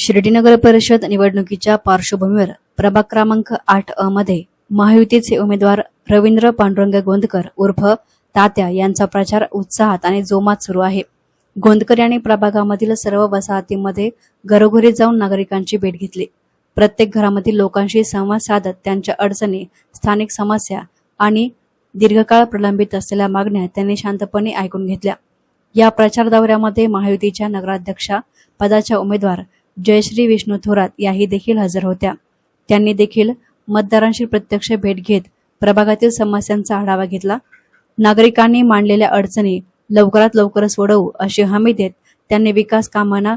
शिर्डी नगर परिषद निवडणुकीच्या पार्श्वभूमीवर प्रभाग क्रमांक आठ अ मध्ये महायुतीचे उमेदवार रवींद्र पांडुरंग गोंदकर उर्फ तात्या यांचा प्रचार उत्साहात आणि जोमात सुरू आहे. गोंदकर यांनी प्रभागामधील सर्व वसाहतींमध्ये घरोघरी जाऊन नागरिकांची भेट घेतली. प्रत्येक घरामधील लोकांशी संवाद साधत त्यांच्या अडचणी स्थानिक समस्या आणि दीर्घकाळ प्रलंबित असलेल्या मागण्या त्यांनी शांतपणे ऐकून घेतल्या. या प्रचार दौऱ्यामध्ये महायुतीच्या नगराध्यक्षा पदाच्या उमेदवार जयश्री विष्णू थोरात याही देखील हजर होत्या. त्यांनी देखील मतदारांशी प्रत्यक्ष भेट घेत प्रभागातील समस्यांचा आढावा घेतला. नागरिकांनी मांडलेल्या अडचणी लवकरात लवकर सोडवू अशी हमी देत त्यांनी विकास कामांना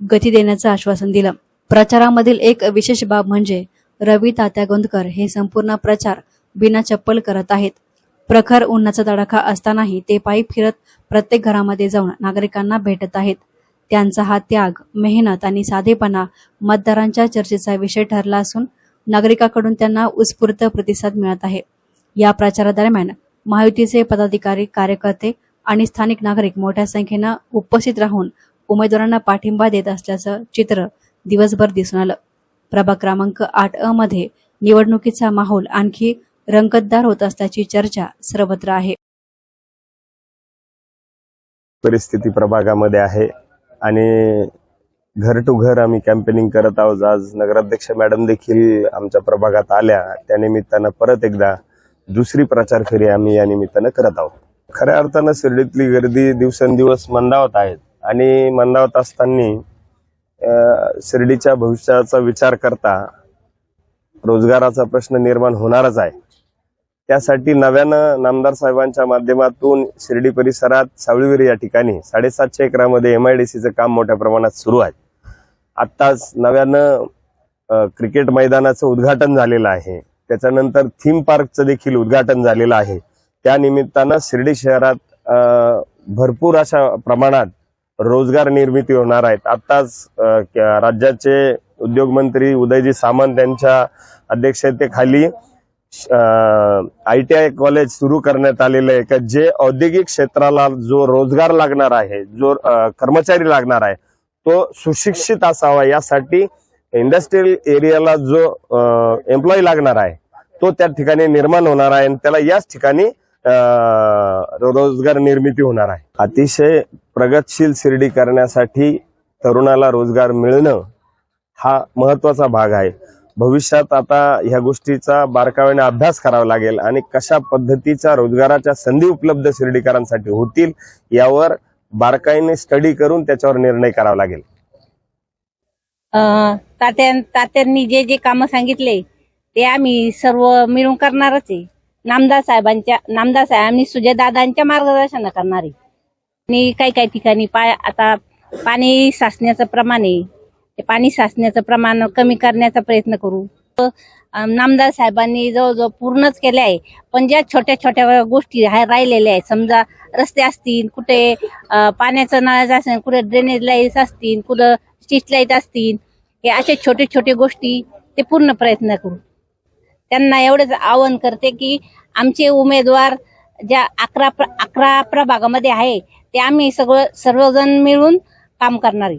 गती देण्याचं आश्वासन दिलं. प्रचारामधील एक विशेष बाब म्हणजे रवी तात्या गोंदकर हे संपूर्ण प्रचार बिना चप्पल करत आहेत. प्रखर उन्हाचा तडाखा असतानाही ते पायी फिरत प्रत्येक घरामध्ये जाऊन नागरिकांना भेटत आहेत. त्यांचा हा त्याग मेहनत आणि साधेपणा मतदारांच्या चर्चेचा विषय ठरला असून नागरिकांकडून त्यांना उत्स्फूर्त प्रतिसाद मिळत आहे. या प्रचारादरम्यान महायुतीचे पदाधिकारी कार्यकर्ते आणि स्थानिक नागरिक मोठ्या संख्येनं उपस्थित राहून उमेदवारांना पाठिंबा देत असल्याचं चित्र दिवसभर दिसून आलं. प्रभाग क्रमांक आठ अ मध्ये निवडणुकीचा माहोल आणखी रंगतदार होत असल्याची चर्चा सर्वत्र आहे. परिस्थिती प्रभागामध्ये आहे. आणि घर टू घर आम्ही कॅम्पेनिंग करत आहोत. आज नगराध्यक्ष मॅडम देखील आमच्या प्रभागात आल्या. त्या निमित्तानं परत एकदा दुसरी प्रचार फेरी आम्ही या निमित्तानं करत आहोत. खऱ्या अर्थानं शिर्डीतली गर्दी दिवसेंदिवस मंदावत आहेत आणि मंदावत असताना शिर्डीच्या भविष्याचा विचार करता रोजगाराचा प्रश्न निर्माण होणारच आहे. त्यासाठी नव्यानं नामदार साहेबांच्या माध्यमातून शिर्डी परिसरात सावळीविरी या ठिकाणी साडेसातशे एकरामध्ये एम आय डी सीचं काम मोठ्या प्रमाणात सुरू आहे. आत्ताच नव्यानं क्रिकेट मैदानाचं उद्घाटन झालेलं आहे. त्याच्यानंतर थीम पार्कचं देखील उद्घाटन झालेलं आहे. त्या निमित्तानं शिर्डी शहरात भरपूर अशा प्रमाणात रोजगार निर्मिती होणार आहेत. आत्ताच राज्याचे उद्योगमंत्री उदयजी सामंत यांच्या अध्यक्षतेखाली आय टी आय कॉलेज सुरू करण्यात आलेलं आहे. का जे औद्योगिक क्षेत्राला जो रोजगार लागणार आहे जो कर्मचारी लागणार आहे तो सुशिक्षित असावा. यासाठी इंडस्ट्रियल एरियाला जो एम्प्लॉई लागणार आहे तो त्या ठिकाणी निर्माण होणार आहे आणि त्याला याच ठिकाणी रोजगार निर्मिती होणार आहे. अतिशय प्रगतशील शिर्डी करण्यासाठी तरुणाला रोजगार मिळणं हा महत्त्वाचा भाग आहे. भविष्यात आता ह्या गोष्टीचा बारकाव्याने अभ्यास करावा लागेल आणि कशा पद्धतीच्या रोजगाराच्या संधी उपलब्ध शिर्डीकरांसाठी होतील यावर बारकाईने स्टडी करून त्याच्यावर निर्णय करावा लागेल. तात्यांनी जे जे कामं सांगितले ते आम्ही सर्व मिळून करणारच आहे. नामदार साहेबांच्या नामदार साहेबांनी सुजयदादांच्या मार्गदर्शन करणार आहे. आणि काही काही ठिकाणी पाय आता पाणी साचण्याचं प्रमाण आहे. पाणी साचण्याचं प्रमाण कमी करण्याचा प्रयत्न करू. नामदार साहेबांनी जवळजवळ पूर्णच केले आहे. पण ज्या छोट्या छोट्या गोष्टी राहिलेल्या आहेत समजा रस्ते असतील कुठे पाण्याचं नळाचं असेल कुठे ड्रेनेज लाईट्स असतील कुठं स्ट्रीट लाइट असतील हे असे छोटे छोटे गोष्टी ते पूर्ण प्रयत्न करू. त्यांना एवढंच आवाहन करते की आमचे उमेदवार ज्या अकरा प्र अकरा प्रभागामध्ये आहे ते आम्ही सगळं सर्वजण मिळून काम करणार आहे.